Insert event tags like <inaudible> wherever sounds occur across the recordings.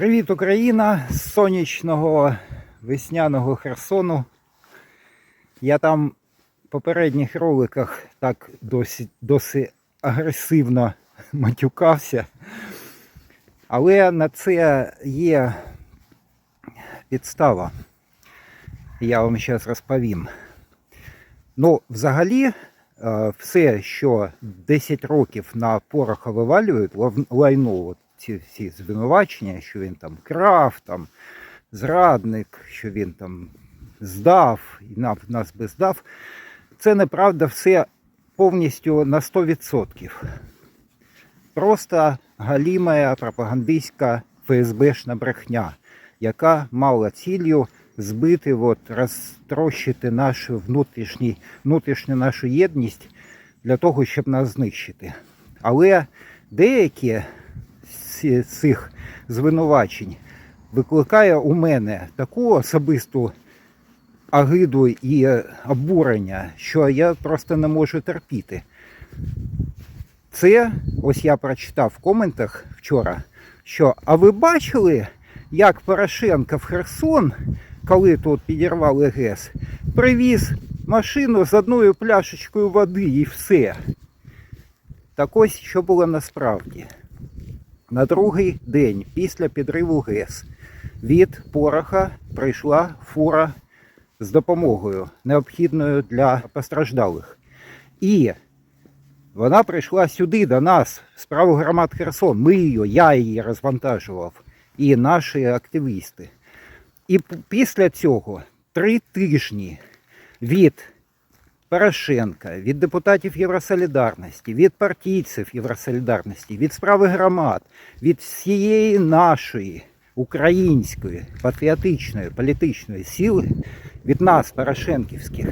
Привіт, Україна! З сонячного весняного Херсону. Я там в попередніх роликах так досить, досить агресивно <laughs> матюкався. Але на це є підстава. Я вам зараз розповім. Ну, взагалі, е, все, що 10 років на пороха вивалюють, лайно, ці всі звинувачення, що він там крав, там, зрадник, що він там здав, і нам- нас би здав, це неправда все повністю на 100%. Просто галімая пропагандистська ФСБшна брехня, яка мала ціллю збити, от, розтрощити нашу внутрішній, внутрішню нашу єдність для того, щоб нас знищити. Але деякі цих звинувачень викликає у мене таку особисту агиду і обурення, що я просто не можу терпіти. Це ось я прочитав в коментах вчора, що а ви бачили, як Порошенко в Херсон, коли тут підірвали ГЕС, привіз машину з одною пляшечкою води і все. Так ось що було насправді. На другий день після підриву ГЕС від Пороха прийшла фура з допомогою, необхідною для постраждалих. І вона прийшла сюди до нас, справу громад Херсон. Ми її, я її розвантажував, і наші активісти. І після цього три тижні від Порошенка, від депутатів Євросолідарності, від партійців Євросолідарності, від справи громад, від всієї нашої української патріотичної політичної сили, від нас, Порошенківських,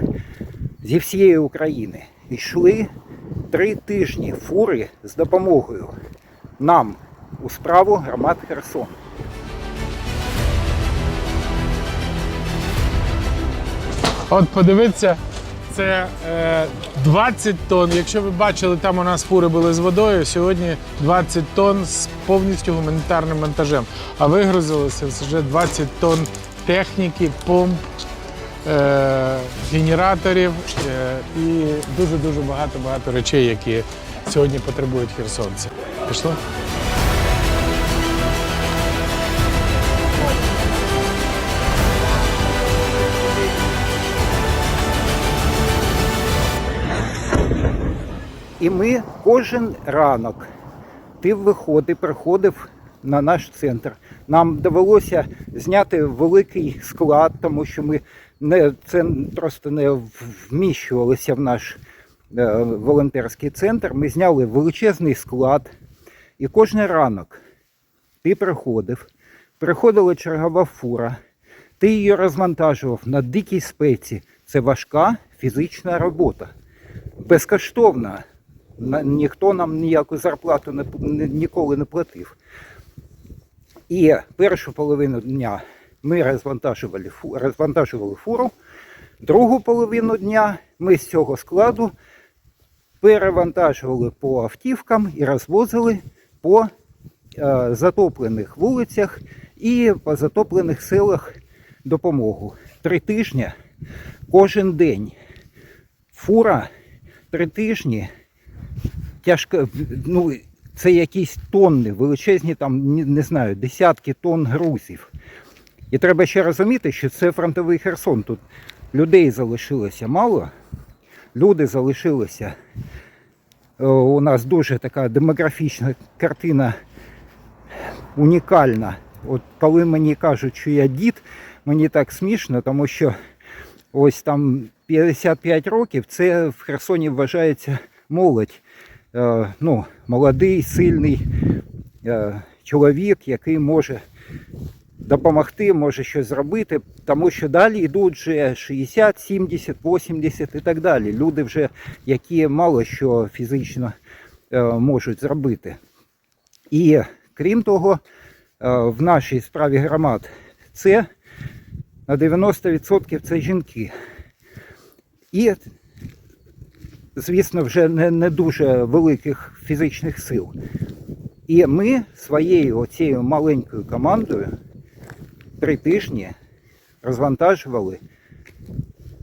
зі всієї України йшли три тижні фури з допомогою нам у справу громад Херсон. От подивіться, це е, 20 тонн. Якщо ви бачили, там у нас фури були з водою. Сьогодні 20 тонн з повністю гуманітарним вантажем. А вигрузилося вже 20 тонн техніки, помп, е, генераторів е, і дуже-дуже багато-багато речей, які сьогодні потребують херсонці. Пішло? І ми кожен ранок ти виходив, приходив на наш центр. Нам довелося зняти великий склад, тому що ми не, це просто не вміщувалося в наш е, волонтерський центр. Ми зняли величезний склад. І кожен ранок ти приходив, приходила чергова фура, ти її розвантажував на дикій спеці. Це важка фізична робота. Безкоштовна. Ніхто нам ніяку зарплату не- ніколи не платив. І першу половину дня ми розвантажували, розвантажували фуру, другу половину дня ми з цього складу перевантажували по автівкам і розвозили по е, затоплених вулицях і по затоплених селах допомогу. Три тижні кожен день. Фура три тижні тяжко, ну, це якісь тонни, величезні там, не, знаю, десятки тонн грузів. І треба ще розуміти, що це фронтовий Херсон. Тут людей залишилося мало, люди залишилися. Е, У нас дуже така демографічна картина унікальна. От коли мені кажуть, що я дід, мені так смішно, тому що ось там 55 років це в Херсоні вважається молодь. Е, ну, молодий, сильний е, чоловік, який може допомогти, може щось зробити, тому що далі йдуть вже 60, 70, 80 і так далі. Люди вже, які мало що фізично е, можуть зробити. І крім того, в нашій справі громад це на 90% це жінки. І звісно, вже не, не дуже великих фізичних сил. І ми своєю оцією маленькою командою три тижні розвантажували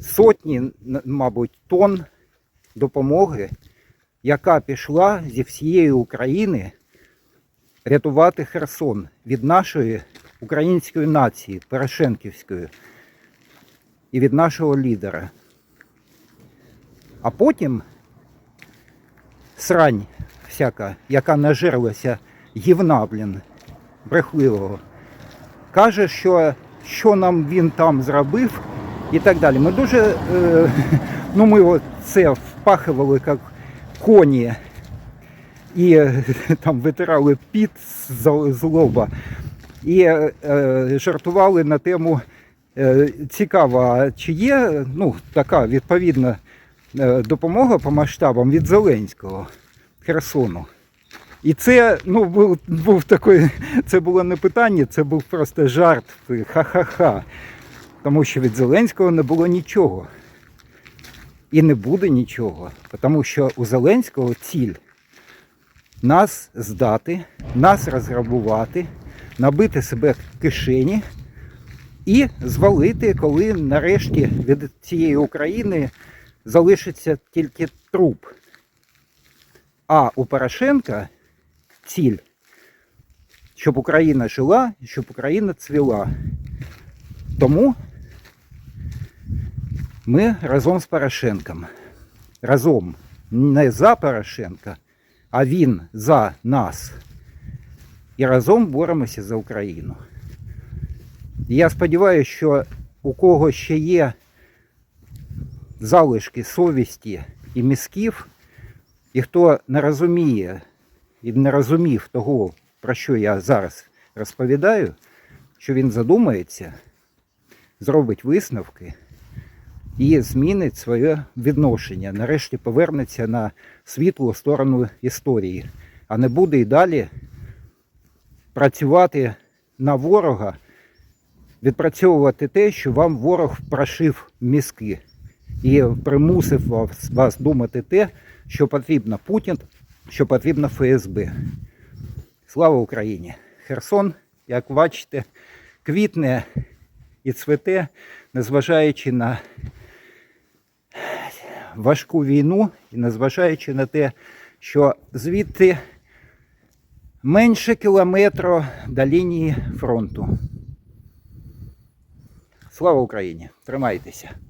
сотні, мабуть, тонн допомоги, яка пішла зі всієї України рятувати Херсон від нашої української нації, Порошенківської, і від нашого лідера. А потім срань всяка, яка нажерлася гівна, блін, брехливого, каже, що, що нам він там зробив і так далі. Ми дуже, е, ну ми це впахували як коні. І е, там витирали піт з лоба. І е, жартували на тему е, цікаво, чи є ну, така відповідна допомога по масштабам від Зеленського Херсону. І це ну, був, був такий, це було не питання, це був просто жарт. Ха-ха-ха. Тому що від Зеленського не було нічого. І не буде нічого. Тому що у Зеленського ціль нас здати, нас розграбувати, набити себе в кишені і звалити, коли нарешті від цієї України залишиться тільки труп. А у Порошенка ціль, щоб Україна жила, щоб Україна цвіла. Тому ми разом з Порошенком. Разом не за Порошенка, а він за нас. І разом боремося за Україну. Я сподіваюся, що у кого ще є залишки совісті і мізків, і хто не розуміє і не розумів того, про що я зараз розповідаю, що він задумається, зробить висновки і змінить своє відношення. Нарешті повернеться на світлу сторону історії, а не буде і далі працювати на ворога, відпрацьовувати те, що вам ворог прошив мізки і примусив вас, думати те, що потрібно Путін, що потрібно ФСБ. Слава Україні! Херсон, як бачите, квітне і цвете, незважаючи на важку війну і незважаючи на те, що звідти менше кілометру до лінії фронту. Слава Україні! Тримайтеся!